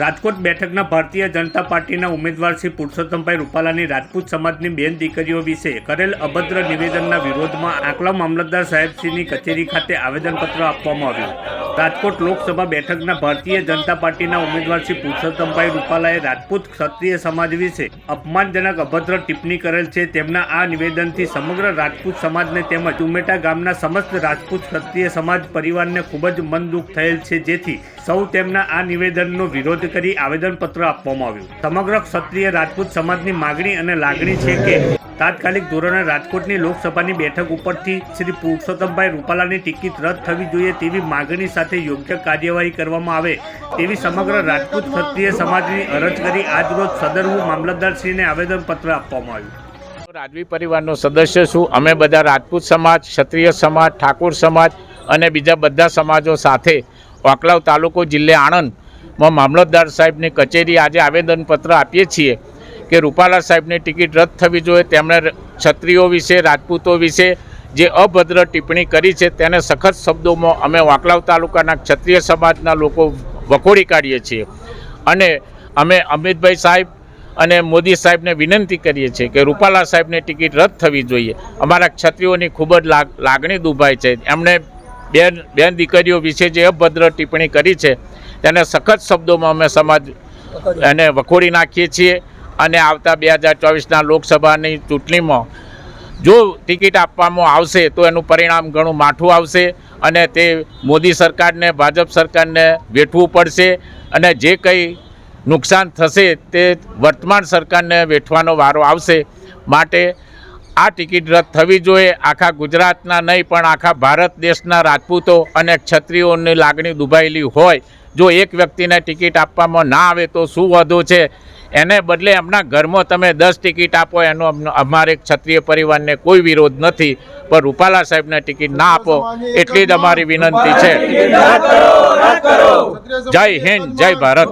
રાજકોટ બેઠકના ભારતીય જનતા પાર્ટીના ઉમેદવાર શ્રી પુરુષોત્તમભાઈ રૂપાલાની રાજપૂત સમાજની બેન દીકરીઓ વિશે કરેલ અભદ્ર નિવેદનના વિરોધમાં આંકલા મામલતદાર સાહેબશ્રીની કચેરી ખાતે આવેદનપત્ર આપવામાં આવ્યું. રાજકોટ લોકસભા બેઠકના ભારતીય જનતા પાર્ટીના ઉમેદવાર શ્રી પુરુષોત્તમભાઈ રૂપાલાએ રાજપૂત ક્ષત્રિય સમાજ વિશે અપમાનજનક અભદ્ર ટિપ્પણી કરેલ છે. તેમના આ નિવેદનથી સમગ્ર રાજપૂત સમાજને તેમજ ઉમેટા ગામના સમસ્ત રાજપૂત ક્ષત્રિય સમાજ પરિવારને ખૂબ જ મન દુઃખ થયેલ છે. જેથી સૌ તેમના આ નિવેદનનો વિરોધ કરી આવેદનપત્ર આપવામાં આવ્યું. સમગ્ર ક્ષત્રિય રાજપૂત સમાજની માગણી અને લાગણી છે કે તાત્કાલિક ધોરણે રાજકોટની લોકસભાની બેઠક ઉપરથી શ્રી પુરુષોત્તમભાઈ રૂપાલાની ટિકિટ રદ થવી જોઈએ તેવી માગણી સાથે યોગ્ય કાર્યવાહી કરવામાં આવે તેવી સમગ્ર રાજપૂત ક્ષત્રિય સમાજની અરજ કરી આજરોજ સદરવું મામલતદારશ્રીને આવેદનપત્ર આપવામાં આવ્યું. રાજવી પરિવારનો સદસ્ય છું. અમે બધા રાજપૂત સમાજ, ક્ષત્રિય સમાજ, ઠાકોર સમાજ અને બીજા બધા સમાજો સાથે વાંકલાવ તાલુકો જિલ્લે આણંદમાં મામલતદાર સાહેબની કચેરી આજે આવેદનપત્ર આપીએ છીએ કે રૂપાલા સાહેબની ટિકિટ રદ થવી જોઈએ. તેમણે ક્ષત્રિયો વિશે, રાજપૂતો વિશે જે અભદ્ર ટિપ્પણી કરી છે તેને સખત શબ્દોમાં અમે વાંકલાવ તાલુકાના ક્ષત્રિય સમાજના લોકો વખોડી કાઢીએ છીએ. અને અમે અમિતભાઈ સાહેબ અને મોદી સાહેબને વિનંતી કરીએ છીએ કે રૂપાલા સાહેબની ટિકિટ રદ થવી જોઈએ. અમારા ક્ષત્રિયોની ખૂબ જ લાગ, લાગણી દુભાય છે. એમણે બેન બેન દીકરીઓ વિશે જે અભદ્ર ટિપ્પણી કરી છે, તેને સખત શબ્દોમાં અમે સમાજ એને વખોડી નાખીએ છીએ અને આવતા બે હજાર ચોવીસના લોકસભાની ચૂંટણીમાં જો ટિકિટ આપવામાં આવશે તો એનું પરિણામ ઘણું માઠું આવશે અને તે મોદી સરકારને, ભાજપ સરકારને વેઠવું પડશે અને જે કંઈ નુકસાન થશે તે વર્તમાન સરકારને વેઠવાનો વારો આવશે માટે આ ટિકિટ રદ થવી જોઈએ. આખા ગુજરાતના નહીં, પણ આખા ભારત દેશના રાજપૂતો અને ક્ષત્રિયોની લાગણી દુભાયેલી હોય. જો એક વ્યક્તિને ટિકિટ આપવામાં ના આવે, તો શું વધુ છે? એને બદલે એમના ઘરમાં તમે દસ ટિકિટ આપો, એનો અમારે ક્ષત્રિય પરિવારને કોઈ વિરોધ નથી. પણ રૂપાલા સાહેબને ટિકિટ ના આપો, એટલી જ અમારી વિનંતી છે. જય હિન્દ, જય ભારત.